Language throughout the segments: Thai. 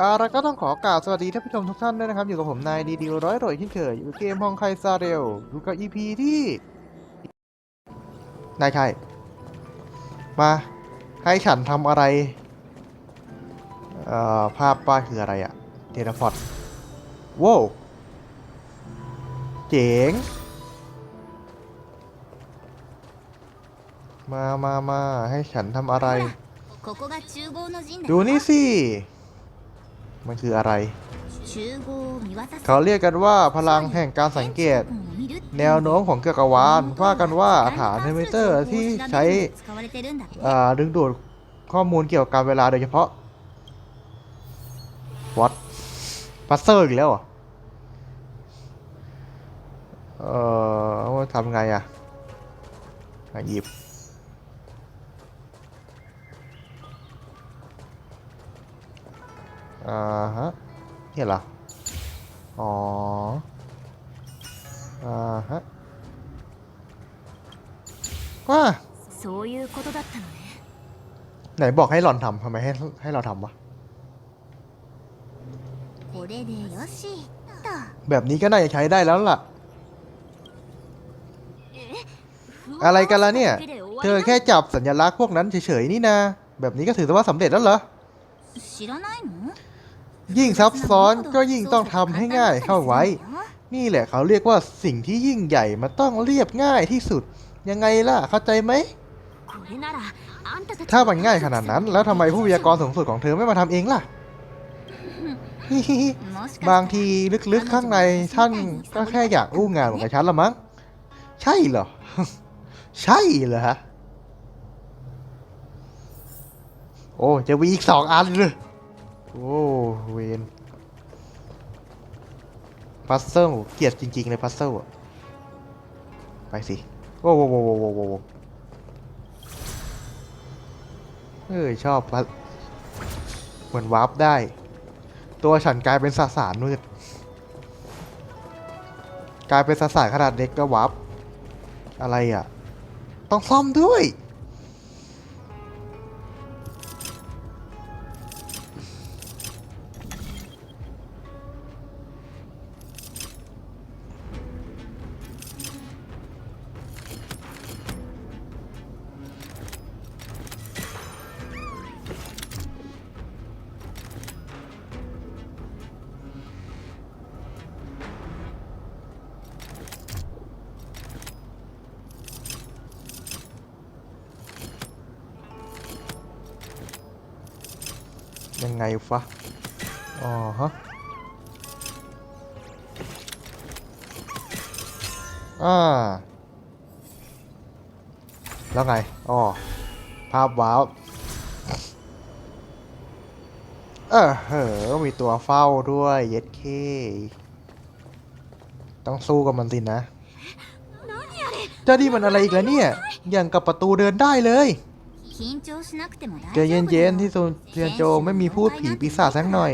อาราก็ต้องขอกล่าวสวัสดีท่านผู้ชมทุกท่านด้วยนะครับ อยู่กับผมนายดีดีร้อยรวยที่เคยอยู่เกมฮองไคซาเรลดูกับอีพีที่นายใครมาให้ฉันทำอะไร เอ่อ ภาพป้าคืออะไรอะเทเลพอร์ตว้าวเจ๋ง มามามาให้ฉันทำอะไร ดูนี่สิ มันคืออะไร เขาเรียกกันว่าพลังแห่งการสังเกต แนวโน้มของเกือกวานว่ากันว่าฐานเทอร์มเตอร์ที่ใช้ดึงดูดข้อมูลเกี่ยวกับเวลาโดยเฉพาะวัดพัสเซอร์อีกแล้วอะเออทำไงอะหยิบ อ่าฮะเนี่ยเหรอ อ๋อ อ่าฮะว่า そういうことだったのね ไหนบอกให้หล่อนทำทำไมให้ให้เราทำวะ これでよしと แบบนี้ก็น่าจะใช้ได้แล้วล่ะ อะไรกันล่ะเนี่ย เธอแค่จับสัญลักษณ์พวกนั้นเฉยๆนี่นะ แบบนี้ก็ถือว่าสำเร็จแล้วเหรอ 知らないの ยิ่งซับซ้อนก็ยิ่งต้องทำให้ง่ายเข้าไว้ นี่แหละเขาเรียกว่าสิ่งที่ยิ่งใหญ่มันต้องเรียบง่ายที่สุด ยังไงล่ะเข้าใจไหม ถ้ามันง่ายขนาดนั้น แล้วทำไมผู้วิทยากรสูงสุดของเธอไม่มาทำเองล่ะ บางทีลึกๆข้างในท่านก็แค่อยากอู้งานเหมือนกับฉันละมั้ง ใช่เหรอ ใช่เหรอฮะ โอ้จะมีอีกสองอันเลย อ้เวนพัซเซิลเกลียดจริงๆเลยพัซเซิลอะไปสิโอ้โหโว้โโว้โว้โว้เอ้ยชอบพัเหมือนวาร์ปได้ ตัวฉันกลายเป็นสสารมืดกลายเป็นสสารขนาดเล็กก็วับอะไรอะ ต้องซ่อมด้วย แล้วไงอ๋อภาพว้าวเออเฮ้อมีตัวเฝ้าด้วยเย็ดเคต้องสู้กับมันสินะเจ้าดีมันอะไรอีกแล้วเนี่ย อย่างกับประตูเดินได้เลยเจเย็นเย็นที่โซนเซียนโจไม่มีพูดผีปีศาจสักหน่อย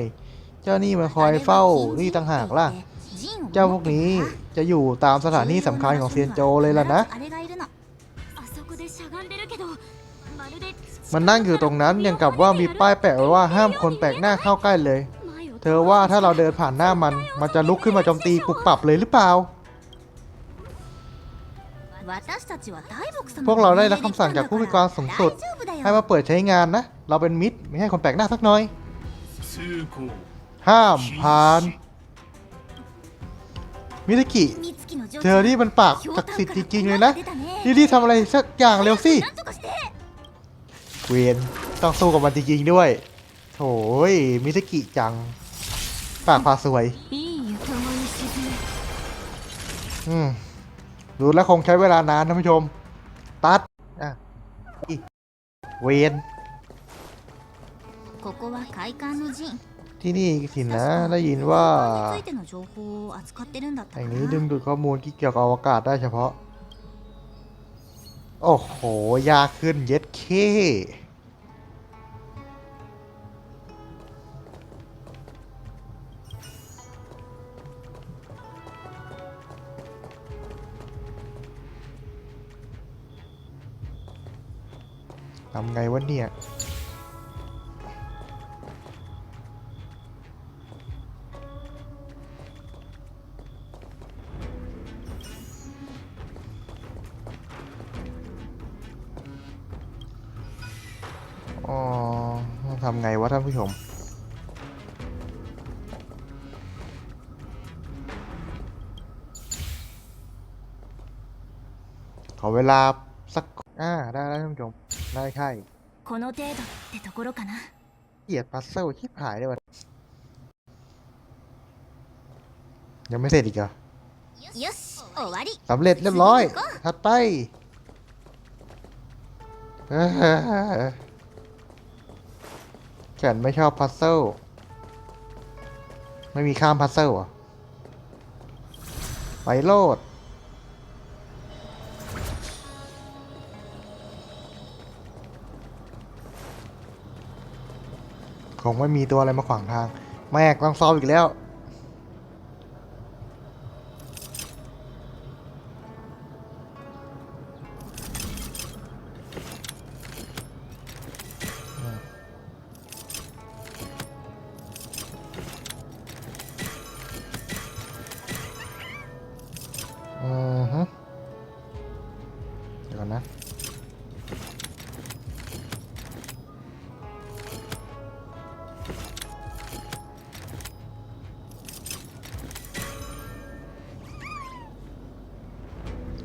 เจ้านี่มาคอยเฝ้านี่ต่างหากล่ะ เจ้าพวกนี้จะอยู่ตามสถานที่สำคัญของเซียนโจเลยล่ะนะ มันนั่งอยู่ตรงนั้นยังกับว่ามีป้ายแปะไว้ว่าห้ามคนแปลกหน้าเข้าใกล้เลย เธอว่าถ้าเราเดินผ่านหน้ามัน มันจะลุกขึ้นมาโจมตีปุบปับเลยหรือเปล่า พวกเราได้รับคำสั่งจากผู้พิการสูงสุด ให้มาเปิดใช้งานนะ เราเป็นมิตรไม่ให้คนแปลกหน้าสักหน่อย ห้ามผ่าน มิตากิ 美月の女 เธอนี่มันปากศักดิ์สิทธิ์จริงๆเลยนะ รีบๆทำอะไรสักอย่างเร็วสิ なんとかして เวนต้องสู้กับมันจริงๆด้วย โถยมิสกิจัง ปากพาสวย いい床間に沈め อืมดูแล้วคงใช้เวลานานท่านผู้ชม ตัด อ่ะอีเวน ここは会館の陣 ที่นี่สินนะได้ยินว่าแห่งนี้ดึงดูดข้อมูลที่เกี่ยวกับอวกาศได้เฉพาะ โอ้โห ยากขึ้นเย็ดเคทำไงวะเนี่ยผู้ชม ขอเวลาสัก อ่า ได้แล้วท่านผู้ชม ได้ใช่ この程度ってところかな เกลียดพัซเซิลชิบหายเลยวะยังไม่เสร็จอีกเหรอ よし終わり สำเร็จเรียบร้อย ถัดไป เอ้อฉันไม่ชอบพัซเซิลไม่มีข้ามพัซเซิลเหรอไปโลด คงไม่มีตัวอะไรมาขวางทาง แม่กต้องซ้อมอีกแล้ว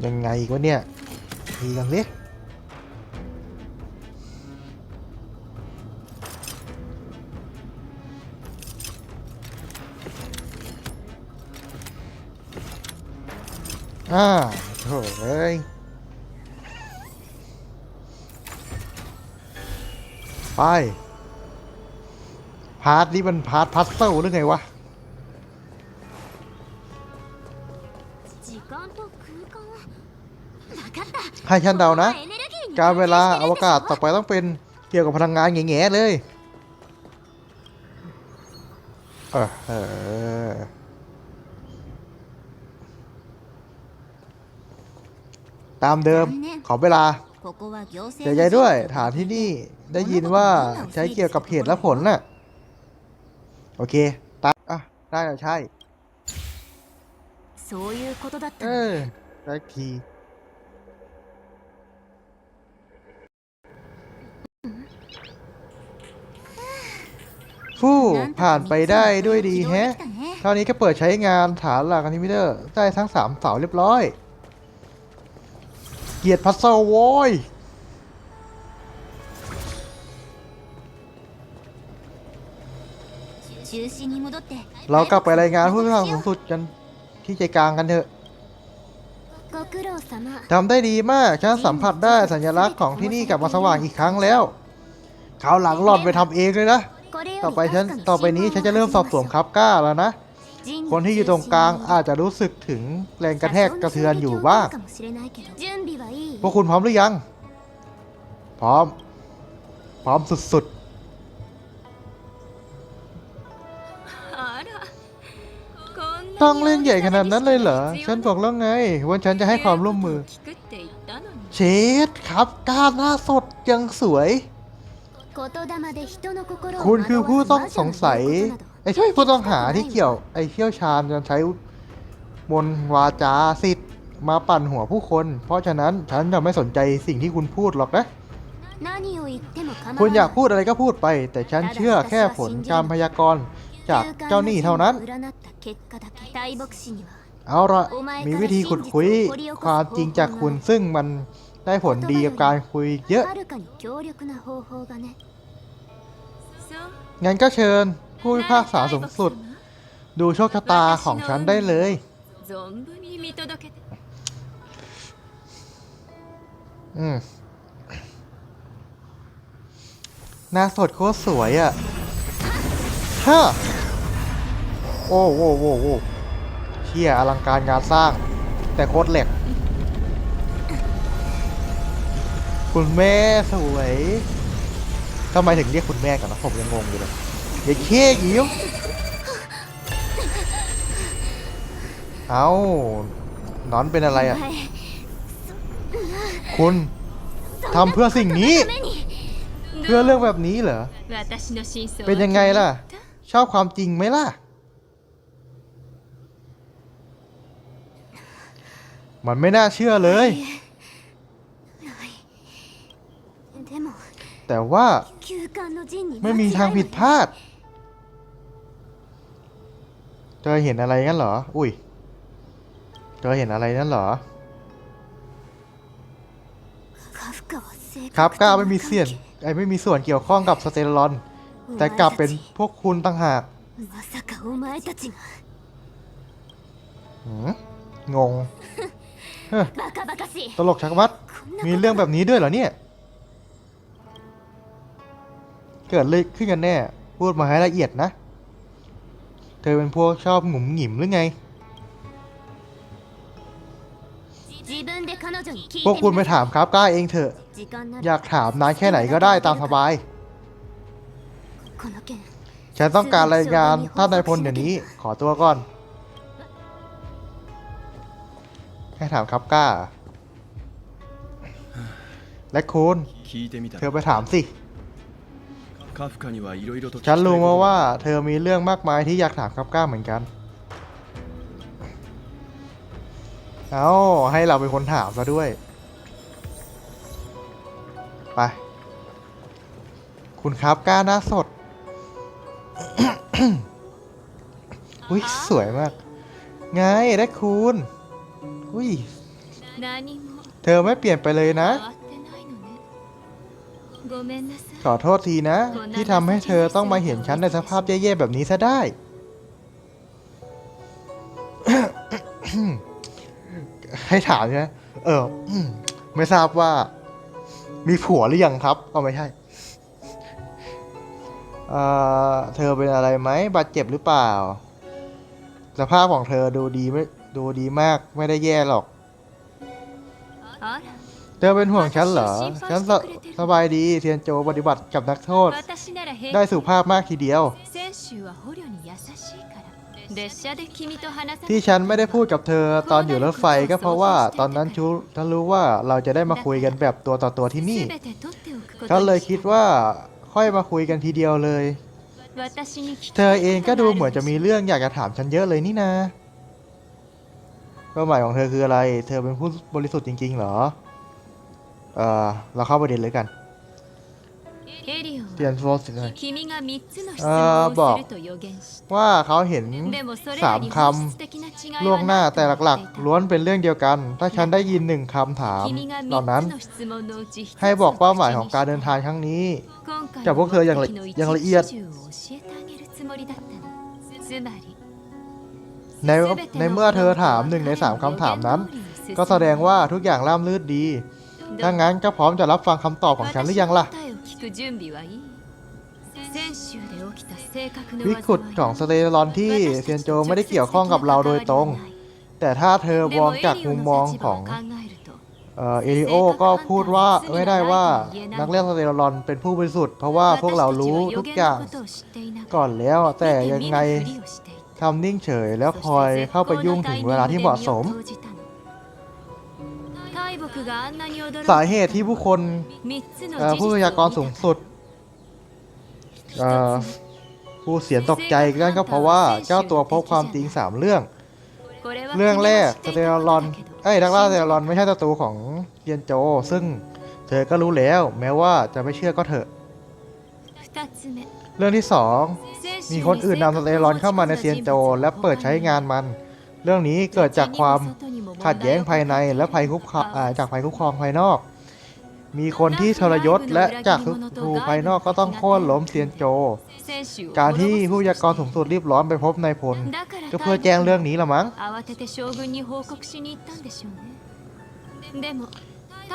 ยังไงกวะเนี่ยทีกันสิอ่าโถ่เอ้ยไป พาร์ทนี้มันพาร์ทพัซเซิลหรือไงวะ ให้ฉันเดานะ การเวลาอวกาศต่อไปต้องเป็นเกี่ยวกับพลังงานแง่ๆเลยเออตามเดิมขอเวลาเดี๋ยวใจด้วย ฐานที่นี่ได้ยินว่าใช้เกี่ยวกับเหตุและผลน่ะ โอเคตัดอะ ได้แล้วใช่ เออได้ที ฟู่ผ่านไปได้ด้วยดีแฮะคราวนี้ก็เปิดใช้งานฐานหลักอนิมิเตอร์ได้ทั้งสามเสาเรียบร้อย เกียรติพัซเซอร์โว้ยเรากลับไปรายงานผู้พิพากษาสูงสุดกันที่ใจกลางกันเถอะทำได้ดีมาก ฉันสัมผัสได้สัญลักษณ์ของที่นี่กลับมาสว่างอีกครั้งแล้วคราวหลังหลอดไปทำเองเลยนะ ต่อไปฉันต่อไปนี้ฉันจะเริ่มสอบสวนครับก้าแล้วนะ คนที่อยู่ตรงกลางอาจจะรู้สึกถึงแรงกระแทกกระเทือนอยู่บ้างพวกคุณพร้อมหรือยัง พร้อม พร้อมสุดๆ ต้องเล่นใหญ่ขนาดนั้นเลยเหรอ ฉันบอกแล้วไงว่าฉันจะให้ความร่วมมือ เชดครับก้าหน้าสดยังสวย คุณคือผู้ต้องสงสัยไอ้ช่วยผู้ต้องหาที่เกี่ยวไอ้เชี่ยวชาญจะใช้มนวาจาสิทธิ์มาปั่นหัวผู้คน เพราะฉะนั้นฉันจะไม่สนใจสิ่งที่คุณพูดหรอกนะ คุณอยากพูดอะไรก็พูดไป แต่ฉันเชื่อแค่ผลการพยากรณ์จากเจ้าหนี้เท่านั้น เอาละมีวิธีขุดคุยความจริงจากคุณซึ่งมันได้ผลดีกับการคุยเยอะ งั้นก็เชิญผู้พิพากษาสูงสุด ดูโชคชะตาของฉันได้เลย อืมน้าสดโคตรสวยอะ่ะฮะโอ้โหโอ้โหเชี่ยอลังการงานสร้าง แต่โคตรเหล็ก คุณแม่สวย ทำไมถึงเรียกคุณแม่กันนะผมยังงงอยู่เลยอย่าเค้ยิ้มเอานอนเป็นอะไรอะ คุณทำเพื่อสิ่งนี้ เพื่อเรื่องแบบนี้เหรอ เป็นยังไงล่ะ ชอบความจริงไหมล่ะ มันไม่น่าเชื่อเลย แต่ว่าไม่มีทางผิดพลาด เธอเห็นอะไรงั้นเหรอ อุ้ย เธอเห็นอะไรนั่นเหรอ ครับก้าไม่มีเสียนไอไม่มีส่วนเกี่ยวข้องกับสเตลลอน แต่กลับเป็นพวกคุณต่างหากงงตลกชักมัด มีเรื่องแบบนี้ด้วยเหรอเนี่ย เกิดเลยขึ้นกันแน่ พูดมาให้ละเอียดนะ เธอเป็นพวกชอบหงุมหงิมหรือไง พวกคุณไปถามครับกล้าเองเถอะ อยากถามนานแค่ไหนก็ได้ตามสบาย ฉันต้องการรายงานท่านนายพลเดี๋ยวนี้ ขอตัวก่อน แค่ถามครับกล้า และคุณ เธอไปถามสิ ฉันรู้มาว่าเธอมีเรื่องมากมายที่อยากถามคับก้าเหมือนกัน เอาให้เราเป็นคนถามซะด้วย ไป คุณครับก้าหน้าสด อุ้ยสวยมาก ไงได้คุณ อุ้ย เธอไม่เปลี่ยนไปเลยนะ ขอโทษทีนะ ที่ทำให้เธอต้องมาเห็นฉันในสภาพแย่ๆแบบนี้ซะได้ ให้ถามใช่ไหมเออไม่ทราบว่า มีผัวหรือยังครับเอาไม่ใช่เออเธอเป็นอะไรไหมบาดเจ็บหรือเปล่า สภาพของเธอดูดีไม่ดูดีมากไม่ได้แย่หรอก เธอเป็นห่วงฉันเหรอ ฉันสสบายดีเทียนโจปฏิบัติกับนักโทษ ได้สุภาพมากทีเดียว ที่ฉันไม่ได้พูดกับเธอตอนอยู่รถไฟก็เพราะว่าตอนนั้นชูฉันรู้ว่าเราจะได้มาคุยกันแบบตัวต่อตัวที่นี่ ฉันเลยคิดว่าค่อยมาคุยกันทีเดียวเลย เธอเองก็ดูเหมือนจะมีเรื่องอยากจะถามฉันเยอะเลยนี่นะเป้าหมายของเธอคืออะไร เธอเป็นผู้บริสุทธิ์จริงๆเหรอ เออเราเข้าประเด็นเลยกันเทียนโฟสเลยเออบอกว่าเขาเห็นสามคำล่วงหน้าแต่หลักๆ ล้วนเป็นเรื่องเดียวกัน ถ้าฉันได้ยินหนึ่งคำถามตอนนั้น ให้บอกเป้าหมายของการเดินทางครั้งนี้กับพวกเธออย่างละยงละเอียด ในในเมื่อเธอถามหนึ่งในสามคำถามนั้น ก็แสดงว่าทุกอย่างล่ามลืดดี ถ้างั้นก็พร้อมจะรับฟังคำตอบของฉันหรือยังล่ะวิกฤตของสเตรลอนที่เซียนโจไม่ได้เกี่ยวข้องกับเราโดยตรง แต่ถ้าเธอมองจากมุมมองของเอริโอก็พูดว่าไม่ได้ว่านักเรียนสเตลลอนเป็นผู้บริสุทธิ์เพราะว่าพวกเรารู้ทุกอย่างก่อนแล้วแต่ยังไงทำนิ่งเฉยแล้วคอยเข้าไปยุ่งถึงเวลาที่เหมาะสม สาเหตุที่ผู้คนเอ่อผู้พยากรณ์สูงสุดเอ่อผู้เสียนตกใจกันก็เพราะว่าเจ้าตัวพบความจริงสามเรื่อง เรื่องแรกสเตลลอนเอ้ยนักล่าสเตลลอนไม่ใช่ศัตรูของเทียนโจ ซึ่งเธอก็รู้แล้ว แม้ว่าจะไม่เชื่อก็เถอะ เรื่องที่สองมีคนอื่นนำสเตลลอนเข้ามาในเซียนโจ และเปิดใช้งานมัน เรื่องนี้เกิดจากความ ขัดแย้งภายในและภัยคุกคามจากภัยคุกครองภายนอก มีคนที่ทรยศและจากครูภายนอกก็ต้องโค่นล้มเซียนโจ การที่ผู้ยากรสูงสุดรีบร้อนไปพบนายพลก็เพื่อแจ้งเรื่องนี้ละมั้ง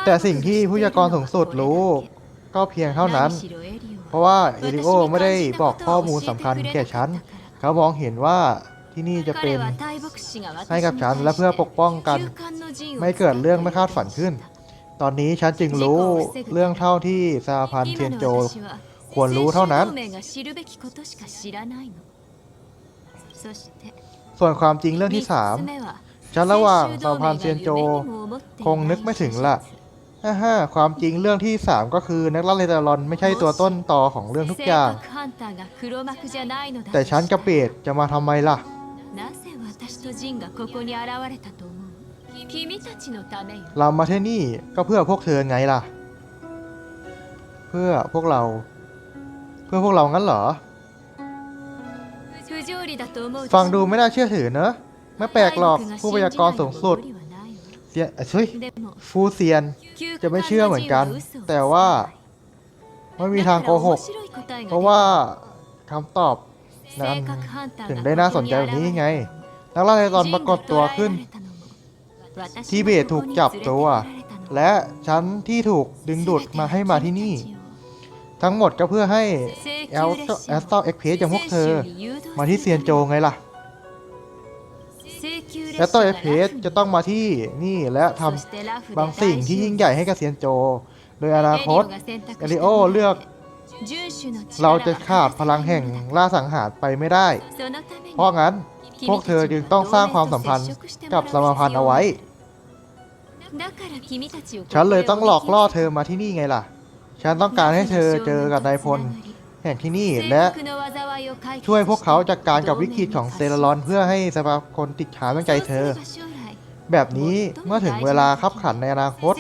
แต่สิ่งที่ผู้ยากรสูงสุดรู้ก็เพียงเท่านั้น เพราะว่าเอริโอไม่ได้บอกข้อมูลสำคัญแก่ฉัน เขามองเห็นว่า ที่นี่จะเป็นให้กับฉันและเพื่อปกป้องกัน ไม่เกิดเรื่องไม่คาดฝันขึ้น ตอนนี้ฉันจึงรู้เรื่องเท่าที่สหพันธ์เทียนโจ ควรรู้เท่านั้น ส่วนความจริงเรื่องที่3ฉันระหว่างสหพันธ์เทียนโจ คงนึกไม่ถึงละฮ่าฮ่าความจริงเรื่องที่3ก็คือนักล่าเลตารอนไม่ใช่ตัวต้นตอของเรื่องทุกอย่าง แต่ฉันกับเปรตจะมาทำไมล่ะなぜ 私とジンがここに現れたと思う君たちのためよ เรามาที่นี่ก็เพื่อพวกเธอไงล่ะ พื่อพวกเรา เพื่อพวกเรางั้นเหรอ 不条理だと思う ฟังดูไม่น่าเชื่อถือเนอะไม่แปลกหรอกผู้พยากรณ์สูงสุด เซียนเอ้ยเฮ้ย でも ฟูเซียน จะไม่เชื่อเหมือนกัน แต่ว่าไม่มีทางโกหก เพราะว่าคำตอบนั้นถึงได้น่าสนใจแบบนี้ไง นักล่าในตอนปรากฏตัวขึ้นที่เบสถูกจับตัว และฉันที่ถูกดึงดูดมาให้มาที่นี่ ทั้งหมดก็เพื่อให้แอลแอสตัลเอ็กเพสอย่างพวกเธอ มาที่เซียนโจไงล่ะแอสตัลเอ็กเพสจะต้องมาที่นี่และทำบางสิ่งที่ยิ่งใหญ่ให้กับเซียนโจ โดยอนาคตเอริโอเลือกเราจะขาดพลังแห่งล่าสังหารไปไม่ได้ เพราะงั้น พวกเธอจึงต้องสร้างความสัมพันธ์กับสมพันธ์เอาไว้ ฉันเลยต้องหลอกล่อเธอมาที่นี่ไงล่ะ ฉันต้องการให้เธอเจอกับนายพลแห่งที่นี่และช่วยพวกเขาจัดการกับวิกฤตของเซรารอนเพื่อให้สภาคนติดขาตั้งใจเธอ แบบนี้เมื่อถึงเวลาคับขันในอนาคต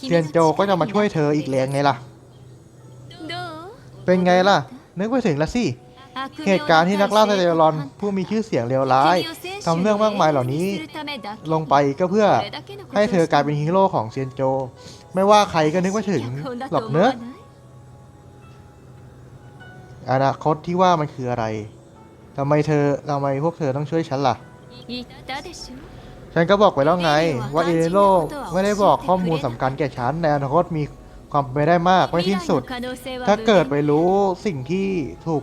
เซียนโจก็จะมาช่วยเธออีกแรงไงล่ะ เป็นไงล่ะ นึกไปถึงแล้วสิ เหตุการณ์ที่นักล่าเซรอนผู้มีชื่อเสียงเลวร้ายทำเรื่องมากมายเหล่านี้ ลงไปก็เพื่อให้เธอกลายเป็นฮีโร่ของเซียนโจ ไม่ว่าใครก็นึกไม่ถึงหรอกเนอะออนาคตที่ว่ามันคืออะไรทำไมเธอทำไมพวกเธอต้องช่วยฉันล่ะ ฉันก็บอกไปแล้วไง ว่าเอโร่ไม่ได้บอกข้อมูลสำคัญแก่ฉันในอนาคตมี ความเป็นไปได้มากไม่สิ้นสุด ถ้าเกิดไปรู้สิ่งที่ถูก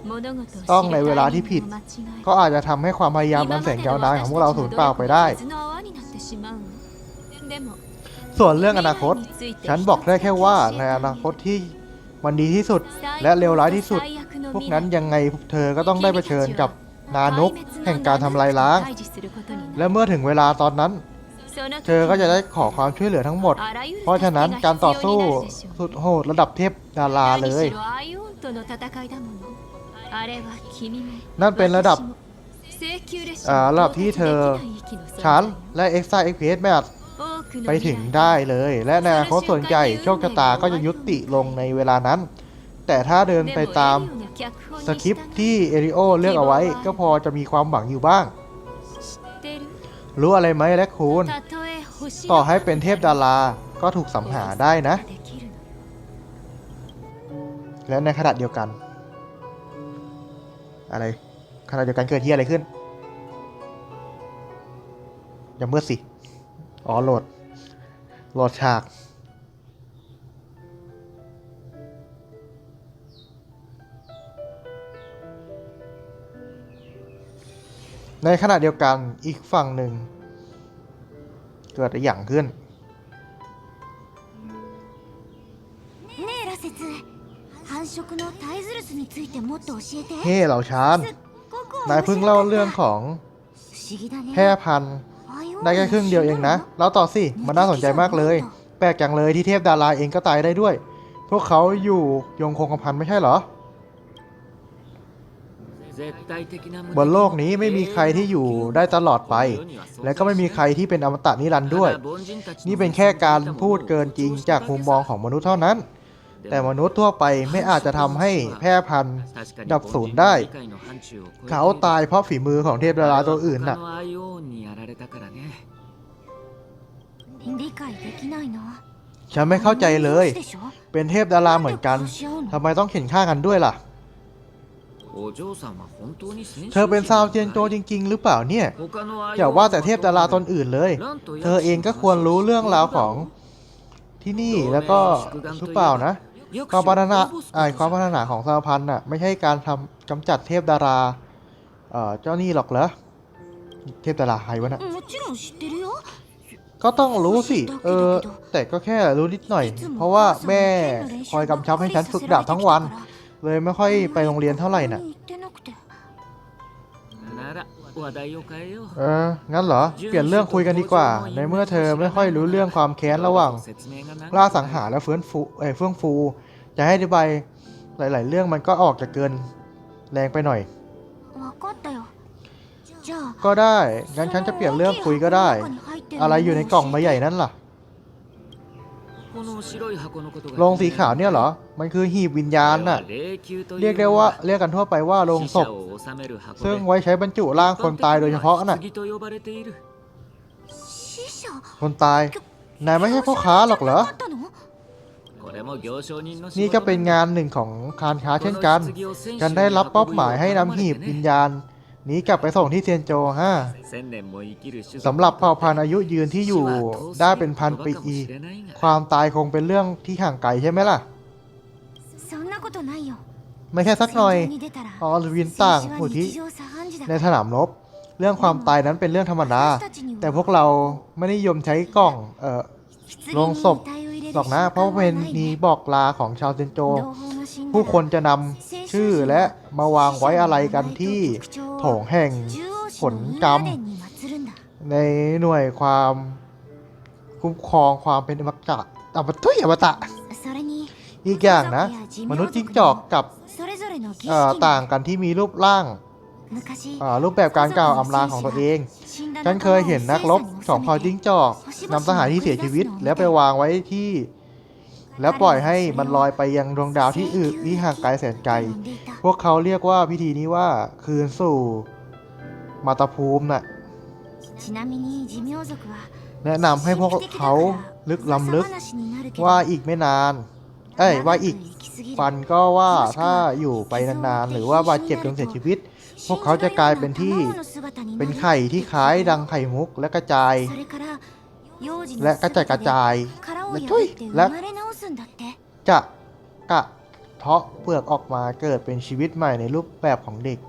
ต้องในเวลาที่ผิด ก็อาจจะทำให้ความพยายามอันแสนยาวนานของพวกเราสูญเปล่าไปได้ ส่วนเรื่องอนาคต ฉันบอกได้แค่ว่าในอนาคตที่มันดีที่สุดและเลวร้ายที่สุด พวกนั้นยังไงพวกเธอก็ต้องได้เผชิญกับนานุกแห่งการทำลายล้าง และเมื่อถึงเวลาตอนนั้น เธอก็จะได้ขอความช่วยเหลือทั้งหมด เพราะฉะนั้นการต่อสู้สุดโหดระดับเทพดาราเลย นั่นเป็นระดับอ่าระดับที่เธอฉันและ e x i e x p r e s s ไม่อาจไปถึงได้เลย และในอนาคตส่วนใหญ่โชคชะตาก็จะยุติลงในเวลานั้น แต่ถ้าเดินไปตามสคริปต์ที่เอริโอเลือกเอาไว้ ก็พอจะมีความหวังอยู่บ้าง รู้อะไรไหมแลกคูณต่อให้เป็นเทพดาราก็ถูกสัมหาได้นะ และในขณะเดียวกัน อะไรขณะเดียวกันเกิดที่อะไรขึ้นอย่าเมื่อสิ อ๋อโหลด โหลดฉาก ในขณะเดียวกันอีกฝั่งหนึ่ง เกิดอย่างขึ้นเฮ่เหล่าชานนายเพิ่งเล่าเรื่องของแพร่พันธุ์ได้แค่ครึ่งเดียวเองนะเราต่อสิ มันน่าสนใจมากเลย แปลกจังเลยที่เทพดาราเองก็ตายได้ด้วย พวกเขาอยู่ยงคงกระพันไม่ใช่เหรอ บนโลกนี้ไม่มีใครที่อยู่ได้ตลอดไป และก็ไม่มีใครที่เป็นอมตะนิรันด์ด้วย นี่เป็นแค่การพูดเกินจริงจากมุมมองของมนุษย์เท่านั้น แต่มนุษย์ทั่วไปไม่อาจจะทำให้แพร่พันธุ์ดับสูญได้ เขาตายเพราะฝีมือของเทพดาราตัวอื่นน่ะฉันไม่เข้าใจเลย เป็นเทพดาราเหมือนกันทำไมต้องเข็นฆ่ากันด้วยล่ะ เธอเป็นซาวเจียนโจจริง ๆ หรือเปล่าเนี่ยอย่าว่าแต่เทพดาราตนอื่นเลย เธอเองก็ควรรู้เรื่องราวของที่นี่แล้วก็หรือเปล่านะ ความพัฒนาไอความพัฒนาของสาวพันน่ะไม่ใช่การทำกำจัดเทพดาราเออเจ้านี่หรอกเหรอเทพดาราใครวะน่ะก็ต้องรู้สิ เออ แต่ก็แค่รู้นิดหน่อย เพราะว่าแม่คอยกำชับให้ฉันฝึกดาบทั้งวัน เลยไม่ค่อยไปโรงเรียนเท่าไหร่น่ะเออ งั้นเหรอ เปลี่ยนเรื่องคุยกันดีกว่า ในเมื่อเธอไม่ค่อยรู้เรื่องความแค้นระหว่างล่าสังหารและเฟื่องฟูเอ้เฟื่องฟู จะให้อธิบายหลาย ๆ เรื่องมันก็ออกจะเกินแรงไปหน่อย ก็ได้ งั้นฉันจะเปลี่ยนเรื่องคุยก็ได้ อะไรอยู่ในกล่องใบใหญ่นั่นล่ะ โรงสีขาวเนี่ยเหรอ มันคือหีบวิญญาณน่ะ เรียกได้ว่าเรียกกันทั่วไปว่าโรงศพ ซึ่งไว้ใช้บรรจุร่างคนตายโดยเฉพาะน่ะ คนตาย นายไม่ใช่พ่อค้าหรอกเหรอ นี่ก็เป็นงานหนึ่งของคารค้าเช่นกัน กันได้รับมอบหมายให้นำหีบวิญญาณ หนีกลับไปส่งที่เซียนโจฮะสำหรับเผ่าพันธุ์อายุยืนที่อยู่ได้เป็นพันปีอี ความตายคงเป็นเรื่องที่ห่างไกลใช่ไหมล่ะ ไม่ใช่สักหน่อยออลวินต่างอุทิในสนามรบเรื่องความตายนั้นเป็นเรื่องธรรมดา แต่พวกเราไม่นิยมใช้กล่อง เออลงศพหรอกนะ เพราะเป็นนีบอกลาของชาวเซนโจ ผู้คนจะนำชื่อและมาวางไว้อะไรกันที่ โถงแห่งผลกรรม ในหน่วยความคุ้มครองความเป็นอมตะอมตุยอมตะ อีกอย่างนะ มนุษย์จิ้งจอกกับต่างกันที่มีรูปร่างรูปแบบการกล่าวอำลาของตัวเอง ฉันเคยเห็นนักรบสองพอจิ้งจอกนำทหารที่เสียชีวิต แล้วไปวางไว้ที่ แล้วปล่อยให้มันลอยไปยังดวงดาวที่อื่นที่ห่างไกลแสนไกล พวกเขาเรียกว่าพิธีนี้ว่าคืนสู่มาตาภูมิน่ะแนะนำให้พวกเขาลึกล้ำลึกว่าอีกไม่นาน เอ้ยว่าอีกฟันก็ว่าถ้าอยู่ไปนานๆ หรือว่าบาดเจ็บจนเสียชีวิต พวกเขาจะกลายเป็นที่เป็นไข่ที่คล้ายดังไข่มุกและกระจาย และกระจายกระจายและทุยและ จะกะเทาะเปลือกออกมาเกิดเป็นชีวิตใหม่ในรูปแบบของเด็ก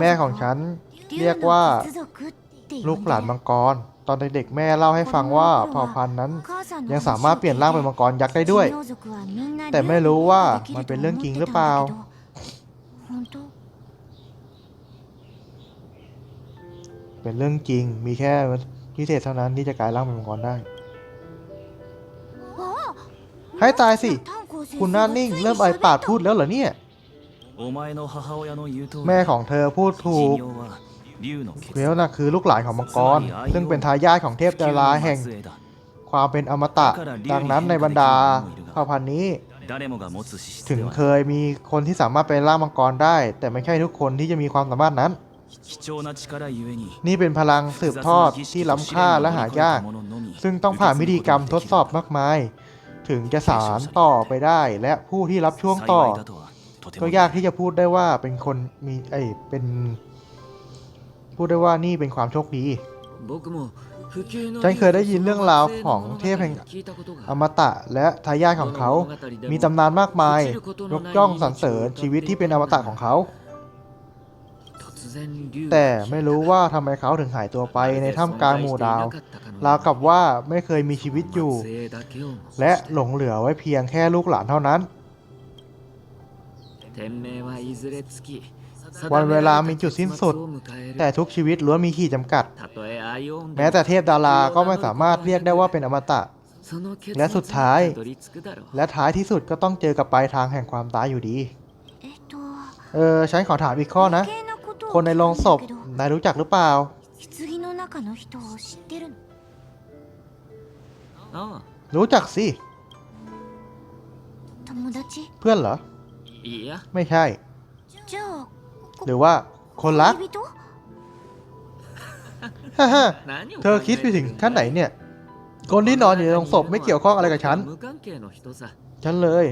แม่ของฉันเรียกว่า ลูกหลานมังกร ตอนเด็กๆแม่เล่าให้ฟังว่าเผ่าพันธุ์นั้น ยังสามารถเปลี่ยนร่างเป็นมังกรยักษ์ได้ด้วย แต่ไม่รู้ว่ามันเป็นเรื่องจริงหรือเปล่าเป็นเรื่องจริงมีแค่พิเศษเท่านั้นที่จะกลายร่างเป็นมังกรได้ ให้ตายสิ คุณน่านิ่งเริ่มไอปากพูดแล้วเหรอเนี่ย แม่ของเธอพูดถูกเรียวนะคือลูกหลานของมังกร ซึ่งเป็นทายาทของเทพดาราแห่ง ความเป็นอมตะ ดังนั้นในบรรดาเผ่าพันธุ์นี้ ถึงเคยมีคนที่สามารถเป็นล่ามังกรได้ แต่ไม่ใช่ทุกคนที่จะมีความสามารถนั้น นี่เป็นพลังสืบทอดที่ล้ำค่าและหายาก ซึ่งต้องผ่านวิธีกรรมทดสอบมากมาย ถึงจะสารต่อไปได้ และผู้ที่รับช่วงต่อ ก็ยากที่จะพูดได้ว่าเป็นคนมีไอเป็น พูดได้ว่านี่เป็นความโชคดีฉันเคยได้ยินเรื่องราวของเทพแห่งอมตะและทายาทของเขา มีตำนานมากมาย ยกย่องสรรเสริญชีวิตที่เป็นอมตะของเขา แต่ไม่รู้ว่าทำไมเขาถึงหายตัวไปในถ้ำกลางหมู่ดาว ราวกับว่าไม่เคยมีชีวิตอยู่ และหลงเหลือไว้เพียงแค่ลูกหลานเท่านั้น วันเวลามีจุดสิ้นสุด แต่ทุกชีวิตล้วนมีขีดจำกัด แม้แต่เทพดาราก็ไม่สามารถเรียกได้ว่าเป็นอมตะ และสุดท้าย และท้ายที่สุดก็ต้องเจอกับปลายทางแห่งความตายอยู่ดี เออฉันขอถามอีกข้อนะ คนในโรงศพนายรู้จักหรือเปล่า 棺の中の人を知ってるのあ รู้จักสิ 友達 เพื่อนเหรอ あいや ไม่ใช่ じゃあ หรือว่าคนรัก 恋人 ฮ่าฮ่า 何を เธอคิดไปถึงขั้นไหนเนี่ย คนที่นอนอยู่ในโรงศพไม่เกี่ยวข้องอะไรกับฉัน 無関係の人さ ฉันเลย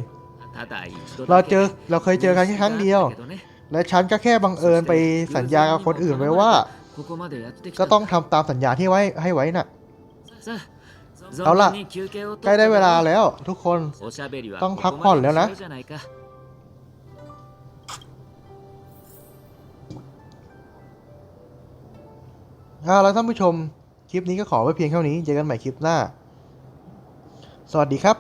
ただ一度 เรา だけ เจอ เราเคยเจอกันแค่ครั้งเดียว けどね และฉันก็แค่บังเอิญไปสัญญากับคนอื่นไว้ว่า ここまでやってきた ก็ต้องทำตามสัญญาที่ไว้ให้ไว้น่ะ さあ เอาล่ะ ใกล้ได้เวลาแล้ว ทุกคนต้องพักผ่อนแล้วนะ อ่าแล้วท่านผู้ชม คลิปนี้ก็ขอไว้เพียงเท่านี้ เจอกันใหม่คลิปหน้า สวัสดีครับ